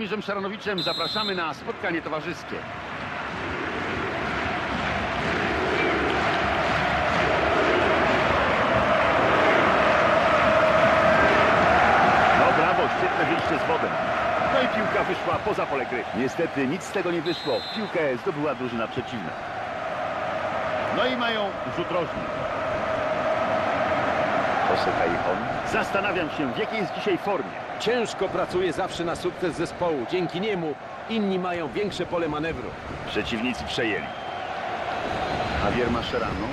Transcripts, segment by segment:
Mistrzem Szaranowiczem zapraszamy na spotkanie towarzyskie. No brawo, świetne wyjście z wodem. No i piłka wyszła poza pole gry. Niestety nic z tego nie wyszło. Piłkę zdobyła drużyna przeciwna. No i mają rzut rożny. Jose Callejon. Zastanawiam się, w jakiej jest dzisiaj formie. Ciężko pracuje zawsze na sukces zespołu. Dzięki niemu inni mają większe pole manewru. Przeciwnicy przejęli. Javier Mascherano.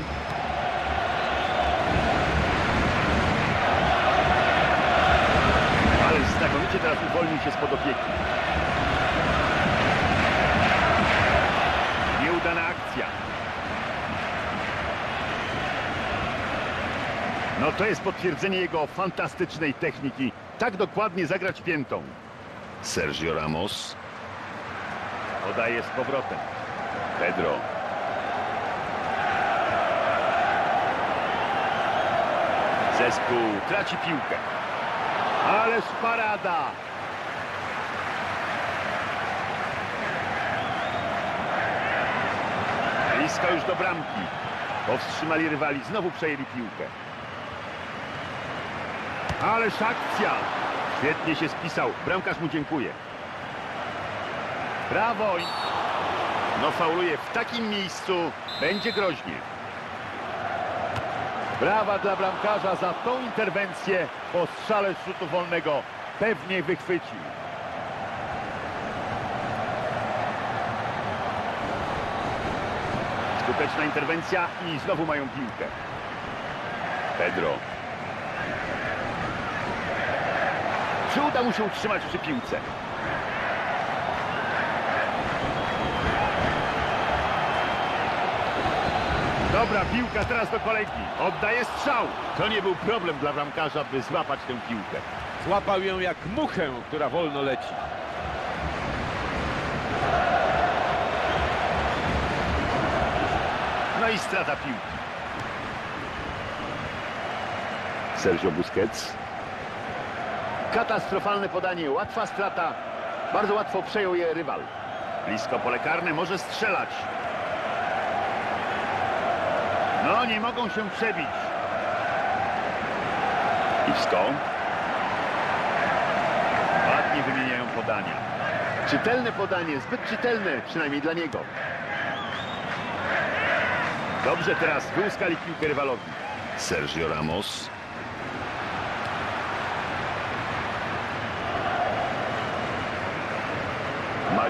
Ale znakomicie teraz uwolnił się spod opieki. Nieudana akcja. No to jest potwierdzenie jego fantastycznej techniki. Tak dokładnie zagrać piętą. Sergio Ramos. Podaje z powrotem. Pedro. Zespół traci piłkę. Ależ parada. Blisko już do bramki. Powstrzymali rywali, znowu przejęli piłkę. Ależ akcja. Świetnie się spisał. Bramkarz mu dziękuję. Brawo! No fauluje w takim miejscu. Będzie groźnie. Brawa dla bramkarza za tą interwencję po strzale rzutu wolnego. Pewnie wychwycił. Skuteczna interwencja i znowu mają piłkę. Pedro. Czy uda mu się utrzymać przy piłce? Dobra, piłka teraz do kolegi. Oddaje strzał. To nie był problem dla bramkarza, by złapać tę piłkę. Złapał ją jak muchę, która wolno leci. No i strata piłki. Sergio Busquets. Katastrofalne podanie, łatwa strata. Bardzo łatwo przejął je rywal. Blisko pole karne, może strzelać. No, nie mogą się przebić. Iwsko. Ładnie wymieniają podania. Czytelne podanie, zbyt czytelne, przynajmniej dla niego. Dobrze teraz wyłuskali piłkę rywalowi. Sergio Ramos.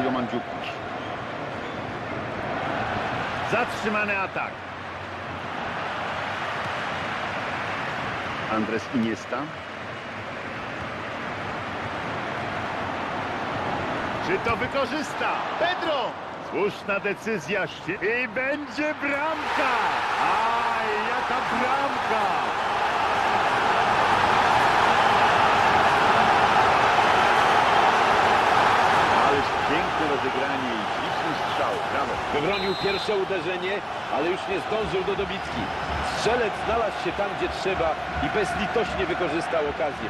Mario. Zatrzymany atak. Andres Iniesta. Czy to wykorzysta? Pedro! Słuszna decyzja i będzie bramka! Aj, jaka bramka! Ależ piękne rozegranie i śliczny strzał. Brawo. Wybronił pierwsze uderzenie, ale już nie zdążył do dobitki. Strzelec znalazł się tam, gdzie trzeba i bezlitośnie wykorzystał okazję.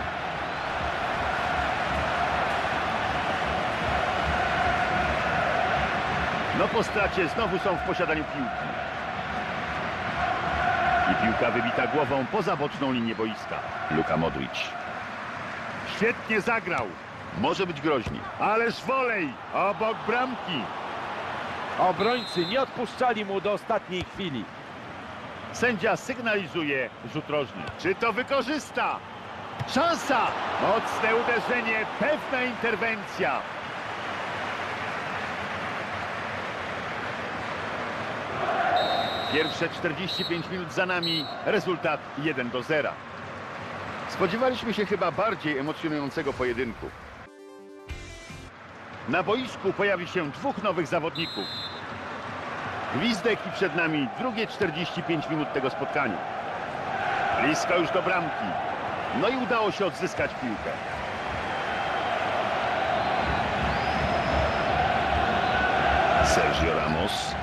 No po stracie znowu są w posiadaniu piłki. I piłka wybita głową poza boczną linię boiska. Luka Modric. Świetnie zagrał. Może być groźnie. Ależ wolej obok bramki. Obrońcy nie odpuszczali mu do ostatniej chwili. Sędzia sygnalizuje rzut rożny. Czy to wykorzysta? Szansa! Mocne uderzenie, pewna interwencja. Pierwsze 45 minut za nami, rezultat 1 do 0. Spodziewaliśmy się chyba bardziej emocjonującego pojedynku. Na boisku pojawi się dwóch nowych zawodników. Gwizdek i przed nami drugie 45 minut tego spotkania. Blisko już do bramki. No i udało się odzyskać piłkę. Sergio Ramos.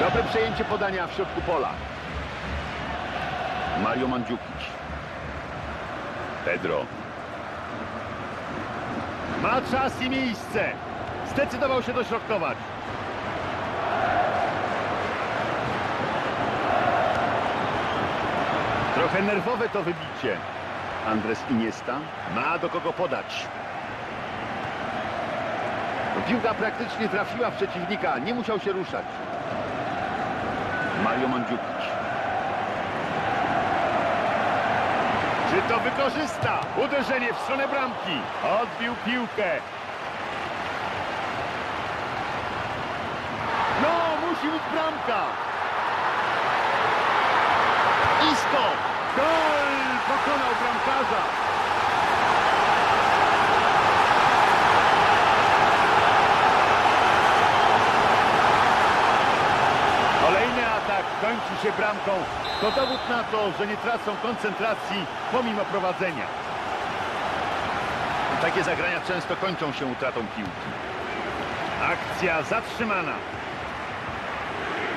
Dobre przejęcie podania w środku pola. Mario Mandzukic. Pedro. Ma czas i miejsce. Zdecydował się dośrodkować. Trochę nerwowe to wybicie. Andres Iniesta ma do kogo podać. Piłka praktycznie trafiła w przeciwnika, nie musiał się ruszać. Mario Mandzukic. Czy to wykorzysta? Uderzenie w stronę bramki. Odbił piłkę. No, musi być bramka. Isko. Gol! Pokonał bramkarza. Się bramką. To dowód na to, że nie tracą koncentracji pomimo prowadzenia. Takie zagrania często kończą się utratą piłki. Akcja zatrzymana.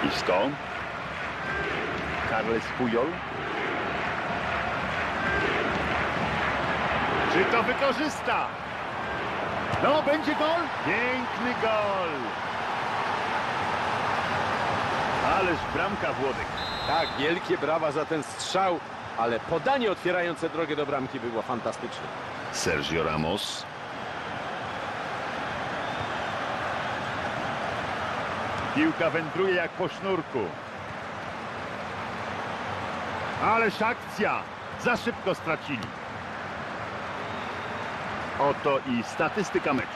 Isco. Carles Puyol. Czy to wykorzysta? No, będzie gol? Piękny gol. Ależ bramka Włodek. Tak, wielkie brawa za ten strzał, ale podanie otwierające drogę do bramki było fantastyczne. Sergio Ramos. Piłka wędruje jak po sznurku. Ależ akcja! Za szybko stracili. Oto i statystyka meczu.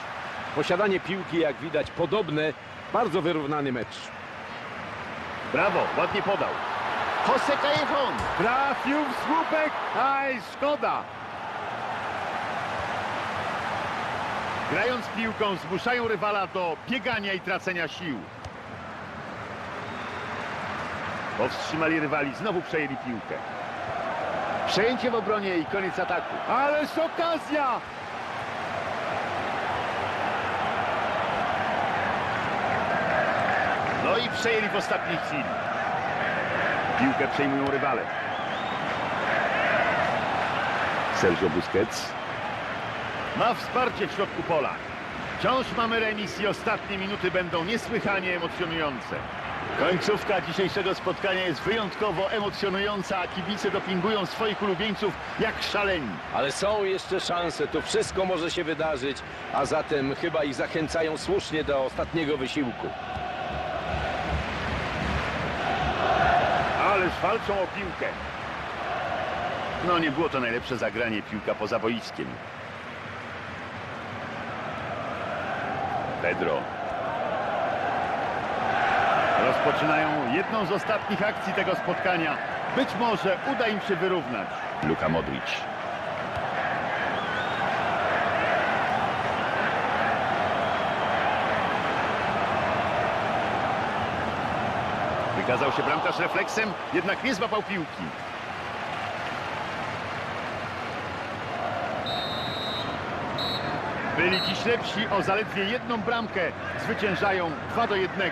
Posiadanie piłki, jak widać, podobne, bardzo wyrównany mecz. Brawo, ładnie podał. Jose Callejon trafił w słupek. Aj, szkoda. Grając piłką zmuszają rywala do biegania i tracenia sił. Powstrzymali rywali, znowu przejęli piłkę. Przejęcie w obronie i koniec ataku. Ależ okazja! No i przejęli w ostatniej chwili. Piłkę przejmują rywale. Sergio Busquets. Ma wsparcie w środku pola. Wciąż mamy remis i ostatnie minuty będą niesłychanie emocjonujące. Końcówka dzisiejszego spotkania jest wyjątkowo emocjonująca, a kibice dopingują swoich ulubieńców jak szaleni. Ale są jeszcze szanse, tu wszystko może się wydarzyć, a zatem chyba ich zachęcają słusznie do ostatniego wysiłku. Ależ walczą o piłkę. No nie było to najlepsze zagranie piłka poza boiskiem. Pedro. Rozpoczynają jedną z ostatnich akcji tego spotkania. Być może uda im się wyrównać. Luka Modric. Wykazał się bramkarz refleksem, jednak nie złapał piłki. Byli dziś lepsi o zaledwie jedną bramkę. Zwyciężają 2 do 1.